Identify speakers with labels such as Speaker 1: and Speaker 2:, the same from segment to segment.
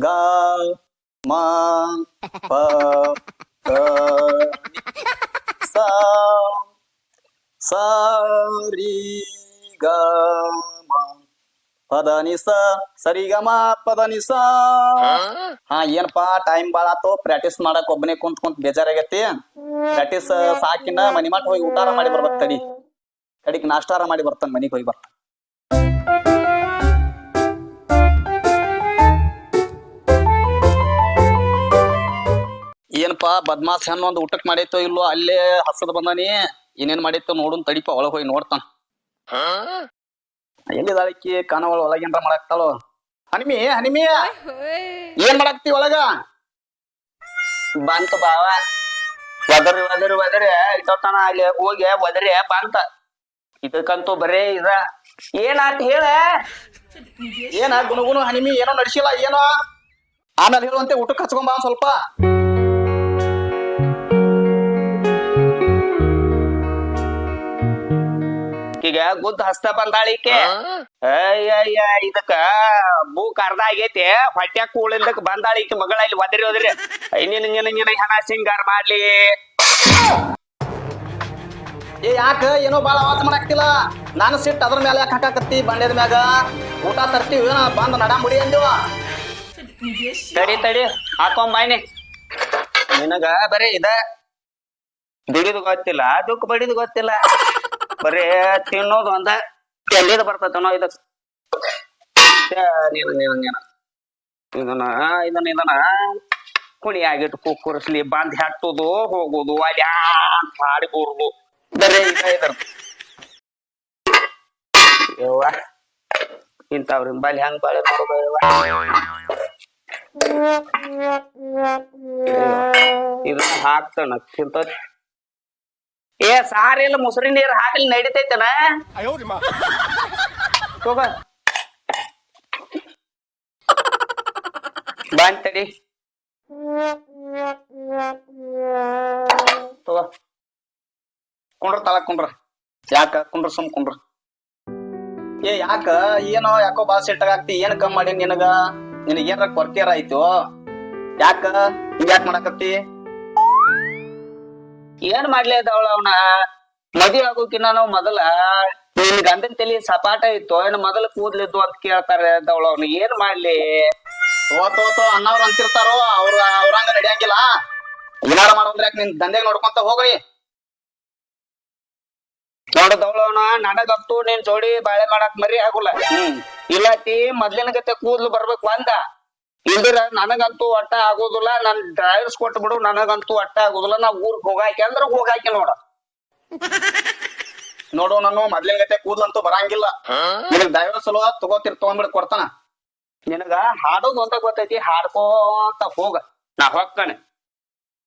Speaker 1: ಗ ಮಾ ಪ ಸ ಸ ರಿ ಗ ಮ. ಪದ ನಿ ಸ ಸರಿ ಗ ಮ ಪದ ನಿ ಸ ಹಾ ಏನಪ್ಪಾ ಟೈಮ್ ಬಾಳ ಆತು. ಪ್ರಾಕ್ಟೀಸ್ ಮಾಡಕ್ ಒಬ್ಬನೇ ಕುಂತ್ ಕುಂತ್ ಬೇಜಾರಾಗೈತಿ. ಪ್ರಾಕ್ಟೀಸ್ ಸಾಕಿನ ಮನಿ ಮಾಟ್ ಹೋಗಿ ಊಟಾರ ಮಾಡಿ ಬರ್ಬೇಕು ತಡಿ. ಕಡಿಕ್ ನಾಷ್ಟಾರ ಮಾಡಿ ಬರ್ತಾನ ಮನಿಗ್ ಹೋಗಿ ಬರ್ತಾನ ಏನಪ್ಪಾ ಬದ್ಮಾಸ್ ಹೆಣ್ಣು ಒಂದು ಊಟಕ್ ಮಾಡೈತೋ ಇಲ್ಲೋ ಅಲ್ಲೇ ಹಸದ್ ಬಂದಾನಿ. ಏನೇನ್ ಮಾಡೈತೋ ನೋಡುನ್ ತಡಿಪ ಒಳಗ್ ಹೋಗಿ ನೋಡ್ತಾನ. ಎಲ್ಲಿದಾಳಕ್ಕಿ ಕಾನವಳ ಒಳಗೇನ್ರ ಮಾಡಾಕ್ತಾಳೋ ಹನಿಮಿ ಹನಿಮಿ! ಏನ್ ಮಾಡಾಕ್ತಿ ಒಳಗ?
Speaker 2: ಬಂತ ಬಾವ. ಒದರಿ ಒದರಿ ಒದರಿ. ಇಟ್ಟೋತನ ಅಲ್ಲಿ ಹೋಗಿ ಒದರಿ ಬಂತ. ಇದಕ್ಕಂತೂ ಬರೇ ಇದ. ಏನಾತ್ ಹೇಳ?
Speaker 1: ಏನ ಗುಣಗುಣ ಹನಿಮಿ ಏನೋ ನಡ್ಸಿಲ್ಲ ಏನೋ? ಆಮೇಲೆ ಹೇಳುವಂತೆ ಊಟಕ್ಕೆ ಹಚ್ಕೊಂಬ ಸ್ವಲ್ಪ.
Speaker 2: ಈಗ ಗುದ್ದ ಹಸ್ತ ಬಂದಾಳಿಕೆ ಅಯ್ಯಯ್ಯ ಇದಕ್ಕ ಬೂಕ್ ಅರ್ಧ ಆಗೈತಿ. ಹೊಟ್ಯಾಗ ಕೂಳಿಂದಕ್ ಬಂದಾಳಿಕೆ ಮಗಳ ಇಲ್ಲಿ ಒದರಿ ಒದರಿ. ನಿನ್ನ ನಿನ್ನ ನಿನ್ನ ಹೆಣ ಸಿಂಗಾರ ಮಾಡ್ಲಿ.
Speaker 1: ಏ ಯಾಕ? ಏನೋ ಬಾಳ ಅವಾಜ್ ಮಾಡಾಕ್ತಿಲ್ಲ ನಾನು ಸಿಟ್ಟು ಅದ್ರ ಮೇಲೆ ಯಾಕೆ ಹಾಕಾಕತ್ತಿ ಬಂಡೆದ ಮ್ಯಾಗ? ಊಟ ತರ್ತೀವಿ ಏನೋ ಬಂದ್ ನಡ ಮುಡಿ ಅಂದಿವ
Speaker 2: ತಡಿ ತಡಿ. ಹಾಕೊಂಬಾಯ್ನಿ ನಿನಗ ಬರೀ ಇದ. ದುಡಿದು ಗೊತ್ತಿಲ್ಲ. ದುಃಖ ಬಡಿದು ಗೊತ್ತಿಲ್ಲ. ಬರೇ ತಿನ್ನೋದು ಒಂದ. ಎಲ್ಲಿದ ಬರ್ತತನೋ ಇದು ನೀನು ನೀನು ನೀನು. ಇದನ್ನ ಇದನ್ನ ಇದನ್ನ. ಕುಣಿಯಾಗಿಟ್ಟು ಕುಕ್ಕುರಿಸ್ಲಿ ಬಂದ್ ಹಟ್ಟುದು ಹೋಗುದು ಅಲ್ಲಿ ಮಾಡಿ ಬರುದು ಬರೇ ಇದ ಇದ್ರ ಯವ್ವ ಇಂಥವ್ರಿಂದ ಬಲಿ ಹೆಂಗ್ ಬಾಳೆ ಇದನ್ನ ಹಾಕ್ತಾನ ತಿಂತತ್. ಏ ಸಾರಿಲ್ಲ ಮೊಸರಿ ನೀರ್ ಹಾಕಲಿ ನಡಿತೈತನ? ಹೋಗ. ಬಂತಡಿ
Speaker 1: ತಗೋ ಕುಂಡ್ರ ತಳ ಕುಂಡ್ರ. ಯಾಕ? ಕುಂಡ್ರ ಸುಮ್ ಕುಂಡ್ರ. ಏ ಯಾಕ? ಏನೋ ಯಾಕೋ ಬಾಳ ಸಿಟ್ಟಾಗ ಆಗ್ತಿ. ಏನ್ ಕಮ್ಮಿ ಮಾಡಿ ನಿನಗ? ನಿನಗೇನ ಏನಾರ ಕೊರತೆಯರ ಆಯ್ತು? ಯಾಕ? ಹಿಂಗ್ಯಾಕ್ ಮಾಡಾಕತ್ತಿ?
Speaker 2: ಏನ್ ಮಾಡ್ಲಿ ಅದವಳ ಅವನ? ಮದಿ ಆಗೋಕಿನ್ನ ನಾವು ಮೊದಲ ನಿನ್ ಗಂಡನ್ ತಲಿ ಸಪಾಟ ಇತ್ತು ಏನ್ ಮೊದಲ ಕೂದ್ಲಿದ್ದು ಅಂತ ಕೇಳ್ತಾರೆ ಅದವಳ ಅವ್ನ. ಏನ್ ಮಾಡ್ಲಿ?
Speaker 1: ತೋ ತೋ ತೋ ಅನ್ನವ್ರು ಅಂತಿರ್ತಾರೋ, ಅವ್ರ ಅವ್ರಂಗ ನಡಿಯಂಗಿಲ್ಲ. ಏನಾರ ಮಾಡೋದ್ರ ಯಾಕೆ ನಿನ್ ದಂಧೆಗೆ ನೋಡ್ಕೊಂತ ಹೋಗ್ರಿ.
Speaker 2: ನೋಡದವಳವನ ನನಗಂತೂ ನಿನ್ ಜೋಡಿ ಬಾಳೆ ಮಾಡಕ್ ಮರಿ ಆಗುಲ್ಲ.
Speaker 1: ಹ್ಮ್.
Speaker 2: ಇಲ್ಲತಿ ಮೊದ್ಲಿನ ಗತೆ ಕೂದ್ಲು ಬರ್ಬೇಕು ಒಂದ ಇಲ್ದಿರ ನನಗಂತೂ ಒಟ್ಟ ಆಗೋದಿಲ್ಲ ನನ್ ಡ್ರೈವರ್ಸ್ ಕೊಟ್ಟು ಬಿಡು ನನಗಂತೂ ಒಟ್ಟ ಆಗೋದಿಲ್ಲ ನಾ ಊರ್ಗ್ ಹೋಗಾಕಿ ಅಂದ್ರ ಹೋಗಾಕಿ ನೋಡ.
Speaker 1: ನೋಡು ನಾನು ಮೊದ್ಲಿನ ಗತೆ ಕೂದ್ಲಂತೂ ಬರಂಗಿಲ್ಲ. ನಿನಗ್ ಡ್ರೈವರ್ಸ್ ಸಲುವ ತಗೋತಿರ್ ತಗೊಂಡ್ಬಿಡ್ ಕೊಡ್ತಾನ.
Speaker 2: ನಿನಗ ಹಾಡೋದು ಅಂತ ಗೊತ್ತೈತಿ ಹಾಡ್ಕೋತ ಹೋಗ. ನಾ ಹೋಗ್ತಾನೆ.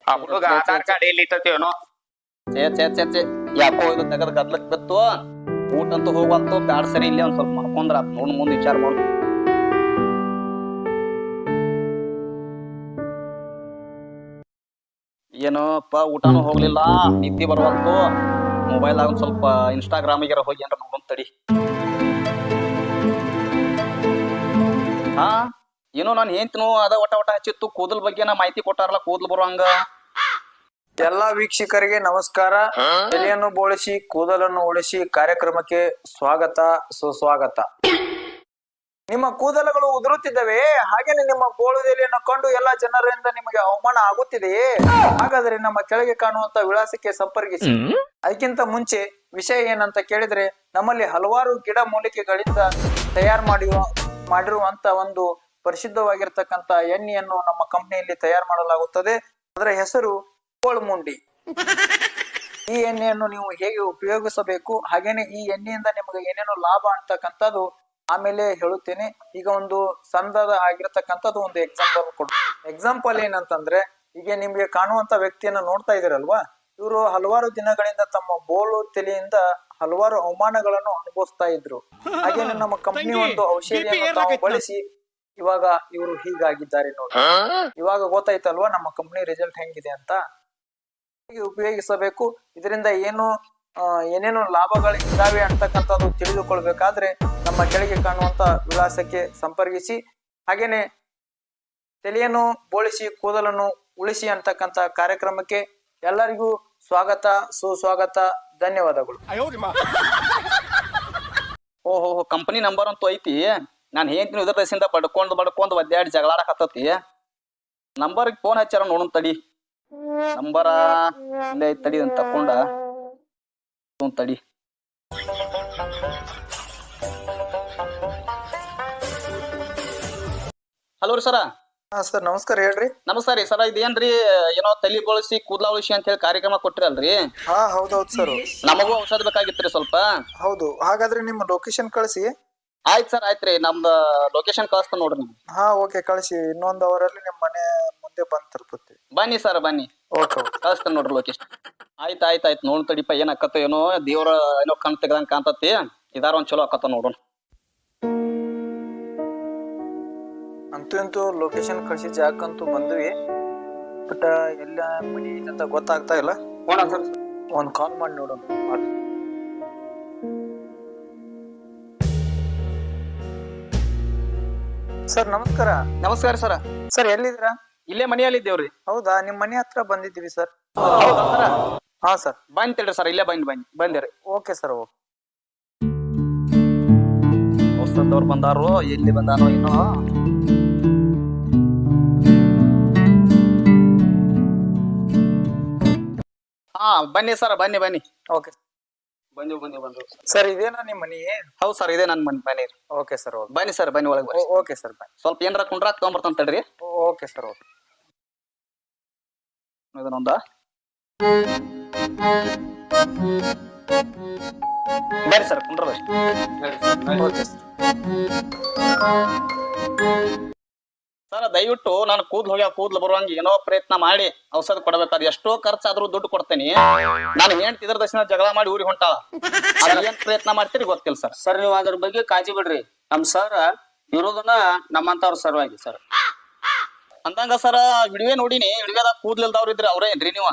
Speaker 2: ಆ ಹುಡುಗ ಆಧಾರ್ ಕಾರ್ಡ್ ಎಲ್ಲಿ ಇಟ್ಟತಿವನೋ
Speaker 1: ಚೇ ಚೇ ಚೇ ಚೇ ಯಾಕೋ ಇದು ನಗರ ಗದ್ಲಕ್ ಬಿತ್ತು. ಊಟ ಅಂತೂ ಹೋಗಂತು ಬ್ಯಾಡ ಸರಿ ಇಲ್ಲಿ ಒಂದ್ ಸ್ವಲ್ಪ ಮಾಡ್ಕೊಂಡ್ರ ನೋಡ್ ಮುಂದ್ ವಿಚಾರ ಮಾಡು. ಏನೋಪ್ಪ ಊಟನೂ ಹೋಗ್ಲಿಲ್ಲ. ನಿದ್ದೆ ಬರುವಂತು ಮೊಬೈಲ್ ಆಗ ಸ್ವಲ್ಪ ಇನ್ಸ್ಟಾಗ್ರಾಮಿಗೆ ಹೋಗಿ ಏನಾರ ನೋಡೋನ್ ತಡಿ. ಹಾ? ಏನೋ ನಾನು ಹೆಂತನು ಅದ ಒಟ್ಟ ಒಟ್ಟ ಹಚ್ಚಿತ್ತು. ಕೂದಲ್ ಬಗ್ಗೆ ನಾ ಮಾಹಿತಿ ಕೊಟ್ಟಾರಲ್ಲ ಕೂದಲ್ ಬರುವಂಗ
Speaker 3: ಎಲ್ಲಾ ವೀಕ್ಷಕರಿಗೆ ನಮಸ್ಕಾರ. ತಲೆಯನ್ನು ಬೋಳಿಸಿ ಕೂದಲನ್ನು ಉಳಿಸಿ ಕಾರ್ಯಕ್ರಮಕ್ಕೆ ಸ್ವಾಗತ ಸುಸ್ವಾಗತ. ನಿಮ್ಮ ಕೂದಲುಗಳು ಉದುರುತ್ತಿದ್ದಾವೆ ಹಾಗೇನೆ ನಿಮ್ಮ ಬೋಳುದೆಲೆಯನ್ನು ಕಂಡು ಎಲ್ಲಾ ಜನರಿಂದ ನಿಮಗೆ ಅವಮಾನ ಆಗುತ್ತಿದೆಯೇ ಹಾಗಾದ್ರೆ ನಮ್ಮ ಕೆಳಗೆ ಕಾಣುವಂತ ವಿಳಾಸಕ್ಕೆ ಸಂಪರ್ಕಿಸಿ. ಅದಕ್ಕಿಂತ ಮುಂಚೆ ವಿಷಯ ಏನಂತ ಕೇಳಿದ್ರೆ ನಮ್ಮಲ್ಲಿ ಹಲವಾರು ಗಿಡ ಮೂಲಿಕೆಗಳಿಂದ ತಯಾರು ಮಾಡಿರುವ ಮಾಡಿರುವಂತ ಒಂದು ಪರಿಶುದ್ಧವಾಗಿರ್ತಕ್ಕಂತ ಎಣ್ಣೆಯನ್ನು ನಮ್ಮ ಕಂಪನಿಯಲ್ಲಿ ತಯಾರು ಮಾಡಲಾಗುತ್ತದೆ. ಅದರ ಹೆಸರು ಕೋಳ್ಮುಂಡಿ ಈ ಎಣ್ಣೆಯನ್ನು ನೀವು ಹೇಗೆ ಉಪಯೋಗಿಸಬೇಕು ಹಾಗೇನೆ ಈ ಎಣ್ಣೆಯಿಂದ ನಿಮಗೆ ಏನೇನು ಲಾಭ ಅಂತಕ್ಕಂಥದ್ದು ಆಮೇಲೆ ಹೇಳುತ್ತೇನೆ ಈಗ ಒಂದು ಸಂದದ ಆಗಿರತಕ್ಕಂಥದ್ದು ಒಂದು ಎಕ್ಸಾಂಪಲ್ ಕೊಡ್. ಎಕ್ಸಾಂಪಲ್ ಏನಂತಂದ್ರೆ ಈಗ ನಿಮ್ಗೆ ಕಾಣುವಂತ ವ್ಯಕ್ತಿಯನ್ನ ನೋಡ್ತಾ ಇದೀರಲ್ವಾ ಇವರು ಹಲವಾರು ದಿನಗಳಿಂದ ತಮ್ಮ ಬೋಲು ತಲೆಯಿಂದ ಹಲವಾರು ಅವಮಾನಗಳನ್ನು ಅನುಭವಿಸ್ತಾ ಇದ್ರು. ಹಾಗೇನೆ ನಮ್ಮ ಕಂಪನಿ ಒಂದು ಔಷಧಿಯನ್ನು ತಾವು ಬಳಸಿ ಇವಾಗ ಇವರು ಹೀಗಾಗಿದ್ದಾರೆ ನೋಡಿ. ಇವಾಗ ಗೊತ್ತಾಯ್ತಲ್ವಾ ನಮ್ಮ ಕಂಪನಿ ರಿಸಲ್ಟ್ ಹೆಂಗಿದೆ ಅಂತ? ಹೇಗೆ ಉಪಯೋಗಿಸಬೇಕು. ಇದರಿಂದ ಏನು ಏನೇನು ಲಾಭಗಳು ಇದ್ದಾವೆ ಅಂತಕ್ಕಂಥದ್ದು ತಿಳಿದುಕೊಳ್ಬೇಕಾದ್ರೆ ನಮ್ಮ ಕೆಳಗೆ ಕಾಣುವಂತ ವಿಳಾಸಕ್ಕೆ ಸಂಪರ್ಕಿಸಿ. ಹಾಗೇನೆ ತಲೆಯನ್ನು ಬೋಳಿಸಿ, ಕೂದಲನ್ನು ಉಳಿಸಿ ಅಂತಕ್ಕಂತ ಕಾರ್ಯಕ್ರಮಕ್ಕೆ ಎಲ್ಲರಿಗೂ ಸ್ವಾಗತ, ಸುಸ್ವಾಗತ, ಧನ್ಯವಾದಗಳು.
Speaker 1: ಓಹೋ ಕಂಪನಿ ನಂಬರ್ ಅಂತೂ ಐತಿ. ನಾನು ಹೇಳ್ತೀನಿ ಇದ್ರ ದಸಿಂದ ಬಡ್ಕೊಂಡು, ಬಡ್ಕೊಂಡ್ ಒದ್ದಾಡಿ ಜಗಳಾಡಕತ್ತತಿ ನಂಬರ್ಗೆ ಫೋನ್ ಹಚ್ಚಾರ ನೋಡೋಣ ತಡಿ. ನಂಬರ ಇಲ್ಲೇ ತಡಿ ಅಂತ ಒಂದ್ ತಡಿ. ಹಲೋ ರೀ ಸರ.
Speaker 3: ಹಾ ಸರ್ ನಮಸ್ಕಾರ ಹೇಳ್ರಿ.
Speaker 1: ನಮಸ್ಕಾರ ರೀ ಸರ ಇದೇನ್ರಿ ಏನೋ ತಲೆ ಬಳಸಿ ಕೂದಲ ಉಳಿಸಿ ಅಂತ ಹೇಳಿ ಕಾರ್ಯಕ್ರಮ ಕೊಟ್ಟಿರಲ್ರಿ?
Speaker 3: ಹಾ ಹೌದು ಸರ್.
Speaker 1: ನಮಗೂ ಔಷಧ ಬೇಕಾಗಿತ್ರಿ ಸ್ವಲ್ಪ.
Speaker 3: ಹೌದು ಹಾಗಾದ್ರೆ ನಿಮ್ಮ ಲೊಕೇಶನ್ ಕಳಿಸಿ.
Speaker 1: ಆಯ್ತು ಸರ್ ಆಯ್ತ್ರಿ ನಮ್ದು ಲೊಕೇಶನ್ ಕಳಿಸ್ತಾ ನೋಡ್ರಿ ನಿಮ್ಗೆ.
Speaker 3: ಹಾ ಓಕೆ ಕಳಿಸಿ. ಇನ್ನೊಂದು ಅವರಲ್ಲಿ ನಿಮ್ಮ ಮನೆ ಮುಂದೆ ಬಂದು ತಲುಪುತ್ತೆ.
Speaker 1: ಬನ್ನಿ ಸರ್ ಬನ್ನಿ.
Speaker 3: ಓಕೆ
Speaker 1: ಕಳಿಸ್ತಾನೆ ನೋಡ್ರಿ ಲೊಕೇಶನ್ ಆಯ್ತು ಆಯ್ತು ಆಯ್ತು. ನೋಡ್ ತಡಿಪ ಏನ್ ಏನೋ ದೇವ್ರ ಏನೋ ಕಣ್ ತೆಗ್ದಂಗ್ ಕಾಣ್ತತಿ. ಇದಾರ ಒಂದು ಚಲೋ ಆಕತ್ತ ನೋಡೋಣ.
Speaker 3: ಅಂತೂ ಇಂತೂ ಲೊಕೇಶನ್ ಕಳಿಸಿ ಜಾಗಕ್ಕಂತೂ ಬಂದ್ವಿ. ಬಟ್ ಎಲ್ಲ ಮನಿ ಅಂತ ಗೊತ್ತಾಗ್ತಾ ಇಲ್ಲ.
Speaker 2: ಸರ್.
Speaker 3: ಒಂದ್ ಕಾಲ್ ಮಾಡಿ ನೋಡೋಣ. ಸರ್ ನಮಸ್ಕಾರ.
Speaker 1: ನಮಸ್ಕಾರ ಸರ್.
Speaker 3: ಸರ್ ಎಲ್ಲಿದ್ದೀರಾ?
Speaker 1: ಇಲ್ಲೇ ಮನೆಯಲ್ಲಿ ಇದ್ದೇವ್ರಿ
Speaker 3: ಹೌದಾ? ನಿಮ್ ಮನೆ ಹತ್ರ ಬಂದಿದ್ದೀವಿ ಸರ್.
Speaker 1: ಹೌದಾ ಸರ?
Speaker 3: ಹಾ ಸರ್.
Speaker 1: ಬಂದ್ ತಡ್ರಿ ಸರ್ ಇಲ್ಲೇ ಬಂದ್ ಬಂದ್ ಬಂದಿರಿ.
Speaker 3: Okay sir okay.
Speaker 1: ಹೊಸದವ್ರು ಬಂದಾರು ಎಲ್ಲಿ ಬಂದಾನೋ ಏನೋ. ಹಾ ಬನ್ನಿ ಸರ್ ಬನ್ನಿ ಬನ್ನಿ.
Speaker 3: ಓಕೆ
Speaker 1: ಬನ್ನಿ ಬನ್ನಿ ಬನ್ನಿ.
Speaker 3: ಸರ್ ಇದೇನಾ ನಿಮ್ಮ ಮನಿ?
Speaker 1: ಹೌದು ಸರ್ ಇದೇ ನನ್ನ ಮನೆ ಬನ್ನಿ
Speaker 3: ಓಕೆ ಸರ್ ಓಕೆ
Speaker 1: ಬನ್ನಿ ಸರ್ ಬನ್ನಿ ಒಳಗೆ
Speaker 3: ಓಕೆ ಸರ್ ಬಾಯ್
Speaker 1: ಸ್ವಲ್ಪ ಏನರ ಕುಂಡ್ರ ತಗೊಂಬರ್ತಾನೆ ತಡ್ರಿ
Speaker 3: ಓಕೆ ಸರ್ ಓಕೆ
Speaker 1: ಇದನ್ನೊಂದ. ಬರ್ರಿ ಸರ್ ಕುಂಡ್ರ ಬರ್ರಿ
Speaker 3: ಓಕೆ ಸರ್
Speaker 1: ಸರ್ ದಯವಿಟ್ಟು ನಾನು ಕೂದ್ಲು ಹೋಗ್ಯ ಕೂದ್ಲು ಬರುವಂಗ ಏನೋ ಪ್ರಯತ್ನ ಮಾಡಿ ಔಷಧ ಕೊಡಬೇಕಾದ್ರೆ ಎಷ್ಟೋ ಖರ್ಚಾದ್ರೂ ದುಡ್ಡು ಕೊಡ್ತೇನೆ. ನಾನು ಹೆಂಡ್ತಿ ಇದ್ರ ದರ್ಶನ ಜಗಳ ಮಾಡಿ ಊರಿಗೆ ಹೊಂಟಾಳ ಅದ್ ಏನ್ ಪ್ರಯತ್ನ ಮಾಡ್ತೀರಿ ಗೊತ್ತಿಲ್ಲ ಸರ್.
Speaker 2: ಸರ್ ನೀವು ಅದ್ರ ಬಗ್ಗೆ ಕಾಳಜಿ ಬಿಡ್ರಿ. ನಮ್ ಸರ್ ಇರೋದನ್ನ ನಮ್ಮಂತವ್ರ ಸರ್ವಾಗಿ ಸರ್.
Speaker 1: ಅಂದಂಗ ಸರ್ ಹಿಡಿವೆ ನೋಡಿನಿ. ಹಿಡಿವೆದ ಕೂದ್ಲಿಲ್ದವ್ರು ಇದ್ರೆ ಅವ್ರೇ ಏನ್ರಿ ನೀವ?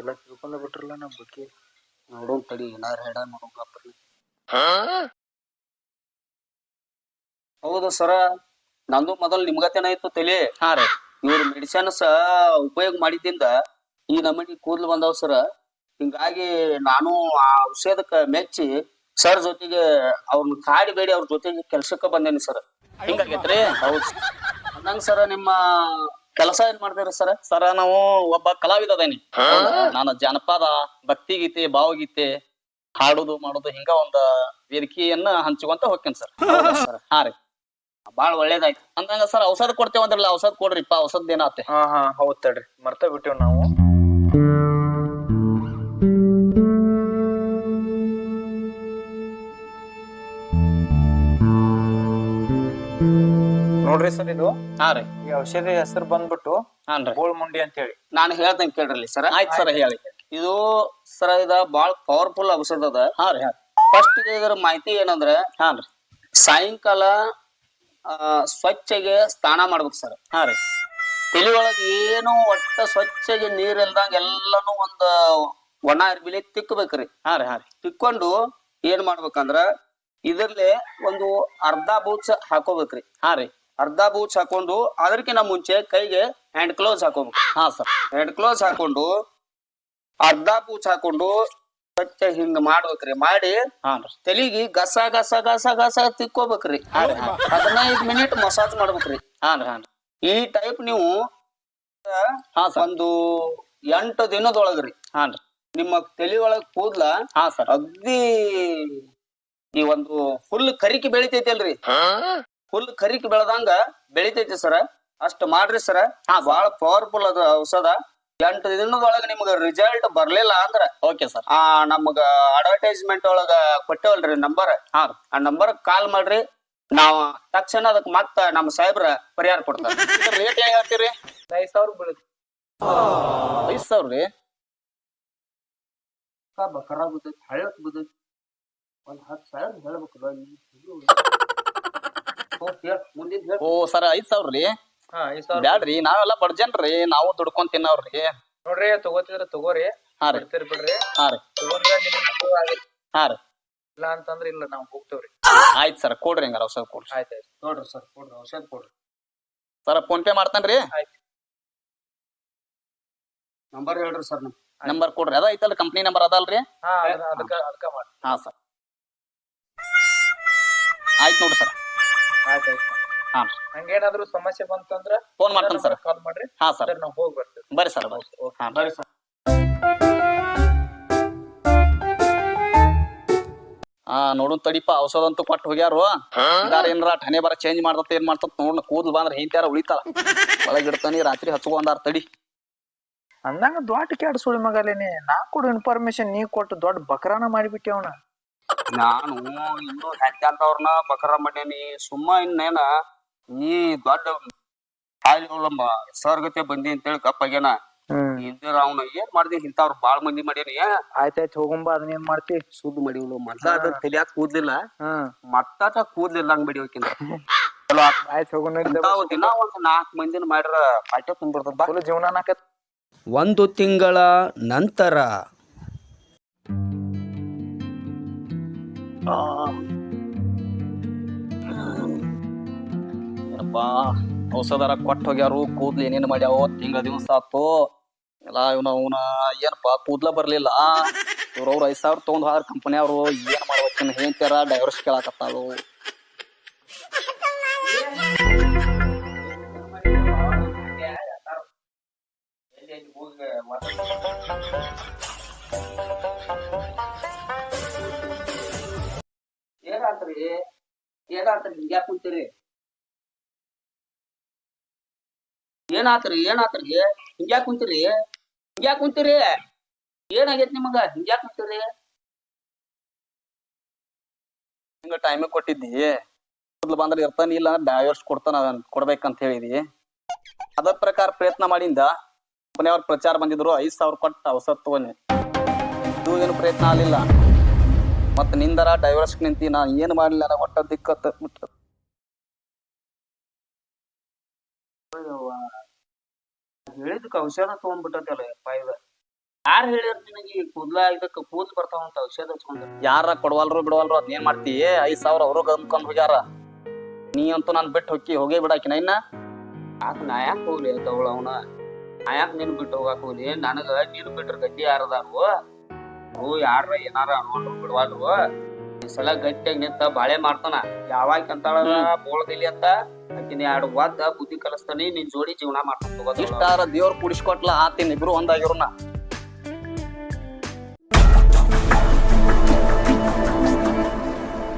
Speaker 3: ಎಲ್ಲ ತಿಳ್ಕೊಂಡ ಬಿಟ್ರಲ್ಲ ನಮ್ ಬಗ್ಗೆ.
Speaker 2: ನೋಡೋಣ ತಡಿ ಏನಾರ ಹೇಳ ನೋಡೋಣ. ಹೌದು ಸರ. ನಂದು ಮೊದಲು ನಿಮ್ಗತೇನ ಇತ್ತು ತಲೆ.
Speaker 1: ಹಾ ರೀ.
Speaker 2: ಇವ್ರ ಮೆಡಿಸನ್ಸ್ ಉಪಯೋಗ ಮಾಡಿದ್ದಿಂದ ಈ ನಮನಿ ಕೂದಲು ಬಂದವ್ ಸರ. ಹಿಂಗಾಗಿ ನಾನು ಆ ಔಷಧಕ್ಕ ಮೆಚ್ಚಿ ಸರ್ ಜೊತೆಗೆ ಅವ್ರನ್ನ ಕಾಡಿ ಬೇಡಿ ಅವ್ರ ಜೊತೆಗೆ ಕೆಲ್ಸಕ್ಕ ಬಂದೇನಿ ಸರ್.
Speaker 1: ಹಿಂಗಾಗೈತ್ರಿ?
Speaker 2: ಹೌದು. ಅಂದಂಗ ಸರ ನಿಮ್ಮ ಕೆಲಸ ಏನ್ ಮಾಡ್ತೀರಿ ಸರ್?
Speaker 1: ಸರ ನಾವು ಒಬ್ಬ ಕಲಾವಿದ ಅದೇನಿ ನಾನು ಜಾನಪದ ಭಕ್ತಿಗೀತೆ ಭಾವಗೀತೆ ಹಾಡುದು ಮಾಡುದು ಹಿಂಗ ಒಂದ ವೇದಿಕೆಯನ್ನ ಹಂಚ್ಕೊಂತ ಹೋಗ್ತೇನೆ ಸರ್? ಹಾ ರೀ.
Speaker 2: ಬಾಳ ಒಳ್ಳೇದಾಯ್ತು.
Speaker 1: ಅಂದಂಗ ಸರ್ ಔಷಧ ಕೊಡ್ತೇವೆ ಅಂದ್ರಲ್ಲ ಔಷಧ ಕೊಡ್ರಿಪ್ಪ ಔಷಧ ಏನಾತೆ
Speaker 3: ಹಾ ಹಾ ಹೌದ್ ತಡ್ರಿ. ಮರ್ತ ಬಿಟ್ಟಿವ್ ನಾವು. ನೋಡ್ರಿ ಸರ್ ಇದು?
Speaker 1: ಹಾ ರೀ.
Speaker 3: ಈ ಔಷಧಿ ಹೆಸರು ಬಂದ್ಬಿಟ್ಟು
Speaker 1: ಹಾನ್ರಿ
Speaker 3: ಗೋಳ್ ಮುಂಡಿ ಅಂತ ಹೇಳಿ
Speaker 2: ನಾನು ಹೇಳ್ತೇನೆ ಕೇಳ್ರಿ ಸರ್.
Speaker 1: ಆಯ್ತು ಸರ್ ಹೇಳಿ.
Speaker 2: ಇದು ಸರ ಇದ ಬಾಳ ಪವರ್ಫುಲ್ ಔಷಧ ಅದ
Speaker 1: ಹಾ ರೀ. ಹಾ
Speaker 2: ಫಸ್ಟ್ ಇದರ ಮಾಹಿತಿ ಏನಂದ್ರೆ
Speaker 1: ಹಾ ರೀ.
Speaker 2: ಸಾಯಂಕಾಲ ಸ್ವಚ್ಛಗೆ ಸ್ನಾನ ಮಾಡ್ಬೇಕು ಸರ್.
Speaker 1: ಹಾ ರೀ.
Speaker 2: ತಲೆ ಏನು ಒಟ್ಟ ಸ್ವಚ್ಛಗೆ ನೀರ್ ಇಲ್ದಂಗ ಎಲ್ಲಾನು ಒಂದ ಒಣ ಅರ್ಬಿಲಿ ತಿಕ್ಕಬೇಕ್ರಿ
Speaker 1: ಹಾ ರೀ ಹಾ ರೀ.
Speaker 2: ತಿಕ್ಕೊಂಡು ಏನ್ ಮಾಡ್ಬೇಕಂದ್ರ ಇದರ್ಲೆ ಒಂದು ಅರ್ಧ ಬೂಚ್ ಹಾಕೋಬೇಕ್ರಿ
Speaker 1: ಹಾ ರೀ.
Speaker 2: ಅರ್ಧ ಬೂಚ್ ಹಾಕೊಂಡು ಅದಕ್ಕಿಂತ ಮುಂಚೆ ಕೈಗೆ ಹ್ಯಾಂಡ್ ಕ್ಲೋಸ್ ಹಾಕೋಬೇಕು.
Speaker 1: ಹಾ ಸರ್.
Speaker 2: ಹ್ಯಾಂಡ್ ಕ್ಲೋಸ್ ಹಾಕೊಂಡು ಅರ್ಧ ಬೂಚ್ ಹಾಕೊಂಡು ಸ್ವಚ್ಛ ಹಿಂಗ್ ಮಾಡ್ಬೇಕ್ರಿ ಮಾಡಿ
Speaker 1: ಹಾನ್ರಿ
Speaker 2: ತಲಿಗಿ ಗಸ ಗಸ ಗಸ ಗಸ ತಿಕ್ಕೋಬೇಕ್ರಿ. ಹದಿನೈದು ಮಿನಿಟ್ ಮಸಾಜ್ ಮಾಡ್ಬೇಕ್ರಿ.
Speaker 1: ಹಾ ರೀ ಹಾ
Speaker 2: ಈ ಟೈಪ್ ನೀವು ಒಂದು ಎಂಟು ದಿನದೊಳಗ್ರಿ.
Speaker 1: ರೀ ರೀ.
Speaker 2: ನಿಮ್ಮ ತಲಿ ಒಳಗ್ ಕೂದ್ಲ
Speaker 1: ಹಾ ಸರ್.
Speaker 2: ಅಗ್ದಿ ಈ ಒಂದು ಫುಲ್ ಕರಿಕಿ ಬೆಳಿತೈತಿ ಅಲ್ರಿ ಫುಲ್ ಕರಿಕಿ ಬೆಳದಂಗ ಬೆಳಿತೈತಿ ಸರ. ಅಷ್ಟ ಮಾಡ್ರಿ ಸರ. ಬಹಳ ಪವರ್ಫುಲ್ ಅದ ಔಷಧ. ಎಂಟು ದಿನದೊಳಗ ನಿಮ್ಗ ರಿಸಲ್ಟ್ ಬರ್ಲಿಲ್ಲ ಅಂದ್ರ
Speaker 1: ಓಕೆ ಸರ್
Speaker 2: ಆ ನಮ್ಗ ಅಡ್ವರ್ಟೈಸ್ಮೆಂಟ್ ಒಳಗ ಕೊಟ್ಟೇವಲ್ರಿ ನಂಬರ್
Speaker 1: ಹಾ.
Speaker 2: ಆ ನಂಬರ್ ಕಾಲ್ ಮಾಡ್ರಿ. ನಾವ್ ತಕ್ಷಣ ಅದಕ್ ಮತ್ತ ನಮ್ಮ ಸಾಹೇಬ್ರ ಪರಿಹಾರ ಕೊಡ್ತಾರ.
Speaker 1: ರೇಟ್ ಹೆಂಗ್ ಹೇಳ್ತೀರಿ?
Speaker 3: ಐದ್ ಸಾವಿರ ಬೀಳುತ್ತೆ.
Speaker 1: ಐದ್ ಸಾವಿರ ರೀ?
Speaker 2: ಬಕರ ಬಿದ್ದೈತಿ ಹಳ್ಳಕ್ ಬಿದ್ದೈತಿ. ಒಂದ್ ಹತ್ತು ಸಾವಿರ ಹೇಳ್ಬೇಕಲ್ಲ ಮುಂದಿನ ಹೇಳ್
Speaker 1: ಓ ಸರ್ ಐದ್ ಸಾವಿರ ರೀ?
Speaker 3: ಹಾ ಐದ್ ಸಾವಿರ
Speaker 1: ಬ್ಯಾಡ್ರಿ ನಾವೆಲ್ಲ ಬಡ್ಜನ್ರಿ ನಾವು ದುಡ್ಕೊಂಡ್ ತಿನ್ನವ್ರಿ
Speaker 3: ನೋಡ್ರಿ ತಗೋತಿದ್ರ ತಗೋರಿ.
Speaker 1: ಹಾ ರೀ.
Speaker 3: ಬಿಡ್ತೀರಿ ಬಿಡ್ರಿ.
Speaker 1: ಹಾ ರೀ.
Speaker 3: ತಗೊಂಡ್ರೆ ನಿಮ್ಗೆ ಉಪಯೋಗ ಆಗೈತಿ.
Speaker 1: ಹಾ ರೀ.
Speaker 3: ಇಲ್ಲ ಅಂತಂದ್ರೆ ಇಲ್ಲ ನಾವ್ ಹೋಗ್ತೇವ್ರಿ.
Speaker 1: ಆಯ್ತು ಸರ್ ಕೊಡ್ರಿ ಹಂಗಾರ ಔಷಧ ಕೊಡ್ರಿ.
Speaker 3: ಆಯ್ತಾಯ್ತು ನೋಡ್ರಿ ಸರ್ ಕೊಡ್ರಿ ಔಷಧ ಕೊಡ್ರಿ.
Speaker 1: ಸರ್ ಫೋನ್ ಪೇ ಮಾಡ್ತಾನ್ರಿ?
Speaker 2: ನಂಬರ್ ಹೇಳ್ರಿ ಸರ್ ನಮ್
Speaker 1: ನಂಬರ್ ಕೊಡ್ರಿ. ಅದ ಐತಲ್ರಿ ಕಂಪ್ನಿ ನಂಬರ್ ಅದಲ್ರಿ?
Speaker 3: ಹಾ ಅದ- ಅದಕ್ಕ ಅದಕ್ಕ ಮಾಡಿ
Speaker 1: ಹಾ ಸರ್. ಆಯ್ತು ನೋಡ್ರಿ ಸರ್.
Speaker 3: ಆಯ್ತಾಯ್ತು
Speaker 1: ಹಾ
Speaker 3: ಹಂಗೇನಾದ್ರು ಸಮಸ್ಯೆ ಬಂತಂದ್ರ
Speaker 1: ಫೋನ್ ಮಾಡ್ತಾನೆ ಸರ್
Speaker 3: ಕಾಲ್ ಮಾಡ್ರಿ.
Speaker 1: ಹಾ ಸರ್
Speaker 3: ನಾವು ಹೋಗಿ ಬರ್ತೇವೆ.
Speaker 1: ಬರ್ರಿ ಸರ್ ಬರ್ರಿ.
Speaker 2: ಸರ್
Speaker 1: ಹಾ ನೋಡು ತಡಿಪ ಔಷಧ ಅಂತೂ ಕೊಟ್ಟು ಹೋಗ್ಯಾರು. ಇದಾರ ಏನಾರ ಠನೆ ಬರ ಚೇಂಜ್ ಮಾಡ್ತತ್ ಏನ್ ಮಾಡ್ತತ್ ನೋಡ್ ಕೂದ್ಲು ಬಂದ್ರೆ ಹಿಂತ್ಯಾರ ಉಳಿತಾರ. ಒಳಗ್ ಇಡ್ತಾನಿ ರಾತ್ರಿ ಹಚ್ಕೊಂಡಾರ ತಡಿ.
Speaker 3: ಅಂದಂಗ ದೊಡ್ಡ ಕ್ಯಾಡ್ ಸುಳಿ ಮಗಲೇನೆ ನಾ. ಕೊಡು ಇನ್ಫಾರ್ಮೇಶನ್ ನೀ ಕೊಟ್ಟು ದೊಡ್ಡ ಬಕರಾನ ಮಾಡಿಬಿಟ್ಟೆ ಅವನ.
Speaker 2: ನಾನು ಇನ್ನು ಹೆಚ್ಚಂತವ್ರನ್ನ ಬಕರ ಮಾಡೇನಿ. ಸುಮ್ಮ ಇನ್ನೇನ ಈ ದೊಡ್ಡ ಹಾಲಿಗಳ ಸ್ವರ್ಗತೆ ಬಂದಿ ಅಂತೇಳಿ ಹೇಳಿ
Speaker 3: ಹ್ಮ್.
Speaker 2: ಇದ್ರ ಅವ್ನ ಏನ್ ಮಾಡ್ದಿ ಇಂಥವ್ರ ಬಾಳ್ ಮಂದಿ ಮಾಡ್ಯಾನ
Speaker 3: ಆಯ್ತಾಯ್ತು ಅದನ್ನ ಏನ್ ಮಾಡ್ತಿ?
Speaker 2: ಸುದ್ದು ಮಾಡಿವ್ಲು ಮೊದ್ಲ ಅದ ತಲಿಯಾಕ ಕೂದ್ಲಿಲ್ಲ? ಮತ್ತಾಟ ಕೂದ್ಲಿಲ್ಲ ಹಂಗ್ ಇಂಥವ್ ದಿನ ಒಂದ್ ನಾಲ್ಕ್ ಮಂದಿನ ಮಾಡ್ರ ಪಾಠ ತುಂಬಿರ್ತದ ಬಾ.
Speaker 3: ಫುಲ್ ಜೀವನ ನಾಕತ್
Speaker 2: ಒಂದು ತಿಂಗಳ ನಂತರ.
Speaker 1: ಏನಪ್ಪಾ? ಔಷಧರ ಕೊಟ್ಟು ಹೋಗ್ಯಾರು ಕೂದ್ಲು ಏನೇನು ಮಾಡ್ಯಾವ, ತಿಂಗಳ ದಿವಸ ಆತು. ಎಲ್ಲ ಇವನ, ಅವನ ಏನಪ್ಪಾ, ಕೂದ್ಲ ಬರ್ಲಿಲ್ಲ. ಇವ್ರವ್ರ ಐದ್ ಸಾವಿರ ತಗೊಂಡ್ ಹೋದ್ರ ಕಂಪನಿ ಅವರು. ಏನ್ ಮಾಡ್ಬೇಕನ್ನ ಹೇಳ್ತಾರ ಡೈವರ್ಸ್ ಕೇಳಾಕತ್ತಾಳು.
Speaker 2: ಏನಾತ್ರಿ ಏನಾತ್ರಿ ಹಿಂಗ್ಯಾಕ್ ಕುಂತೀರಿ? ಏನಾತ್ರಿ ಏನಾತ್ರಿ? ಹಿಂಗ್ಯಾಕ್ ಕುಂತೀರಿ? ಹಿಂಗ್ಯಾಕ್ ಕುಂತೀರಿ? ಏನಾಗೈತಿ ನಿಮಗ? ಹಿಂಗ್ಯಾಕ್ ಕುಂತೀರಿ?
Speaker 1: ಹಿಂಗ ಟೈಮಿಗೆ ಕೊಟ್ಟಿದ್ದಿ. ಮೊದ್ಲು ಬಂದ್ರೆ ಇರ್ತಾನ ಇಲ್ಲ ಡೈವರ್ಸ್ ಕೊಡ್ತಾನ ಕೊಡ್ಬೇಕಂತ ಹೇಳಿದಿ. ಅದ ಪ್ರಕಾರ ಪ್ರಯತ್ನ ಮಾಡಿಂದ ಮನೆಯವ್ರ ಪ್ರಚಾರ ಬಂದಿದ್ರು, ಐದ್ ಸಾವಿರ ಕೊಟ್ಟ ಔಷಧ ತಗೊಂಡಿ. ಇದು ಏನು ಪ್ರಯತ್ನ ಆಗಲಿಲ್ಲ. ಮತ್ತ ನಿಂದರ ಡೈವರ್ಸ್ ನಿಂತಿ ನಾ ಏನ್ ಮಾಡ್ಲಿಲ್ಲ ಒಟ್ಟ ದಿಕ್ಕತ್ತ
Speaker 2: ಹೇಳಿದಕ್ಕೆ ಔಷಧ ತಗೊಂಡ್ಬಿಟ್ಟತಲ್ಲ ಯಪ್ಪ ಇದ ಯಾರು ಹೇಳ್ಯಾರ ನಿನಗೆ ಈ ಕೂದ್ಲ ಇದಕ್ಕೆ ಬರ್ತಾವ ಬರ್ತಾವಂತ ಔಷಧ ಹಚ್ಕೊಂಡ.
Speaker 1: ಯಾರ ಕೊಡವಲ್ರು ಬಿಡವಲ್ರು ಅದ್ ಏನ್ ಮಾಡ್ತಿ? ಐದ್ ಸಾವಿರ ಅವರು ಗಮ್ಕೊಂಡ್ ಹೋಗ್ಯಾರ. ನೀ ಅಂತೂ ನಾನ್ ಬಿಟ್ಟು ಹೋಗಿ ಹೋಗೇ ಬಿಡಾಕಿನ ಇನ್ನ?
Speaker 2: ಯಾಕೆ ನಾ ಯಾಕೆ ಹೋಗ್ಲಿ ತಗೊಳ ಅವನ? ನಾ ಯಾಕೆ ನಿನ್ ಬಿಟ್ಟು ಹೋಗಾಕ ಹೋಗ್ಲಿ? ನನಗ ನೀನು ಬಿಟ್ರ ಗತಿ ಯಾರದಾರು? ಅವು ಯಾರ ಏನಾರ ಅನ್ಕೊಂಡ್ರು ಬಿಡ್ವಾಡ್ರು ಈ ಸಲ ಗಟ್ಟಿಯಾಗಿ ನಿಂತ ಬಾಳೆ ಮಾಡ್ತಾನ. ಯಾವಾಗ ಅಂತಾಳ ಬೋಳದಿಲ್ಲಿ ಅಂತ ಆಕಿನ ಎರಡು ಒದ್ದ ಬುದ್ಧಿ ಕಲಿಸ್ತಾನೆ ನಿನ್ ಜೋಡಿ ಜೀವನ ಮಾಡ್ತಾನ
Speaker 1: ಇಷ್ಟಾರ ದೇವ್ರ ಕುಡಿಸ್ಕೊಟ್ಲ ಆತಿನ ಇಬ್ರು ಒಂದಾಗಿರೋನ.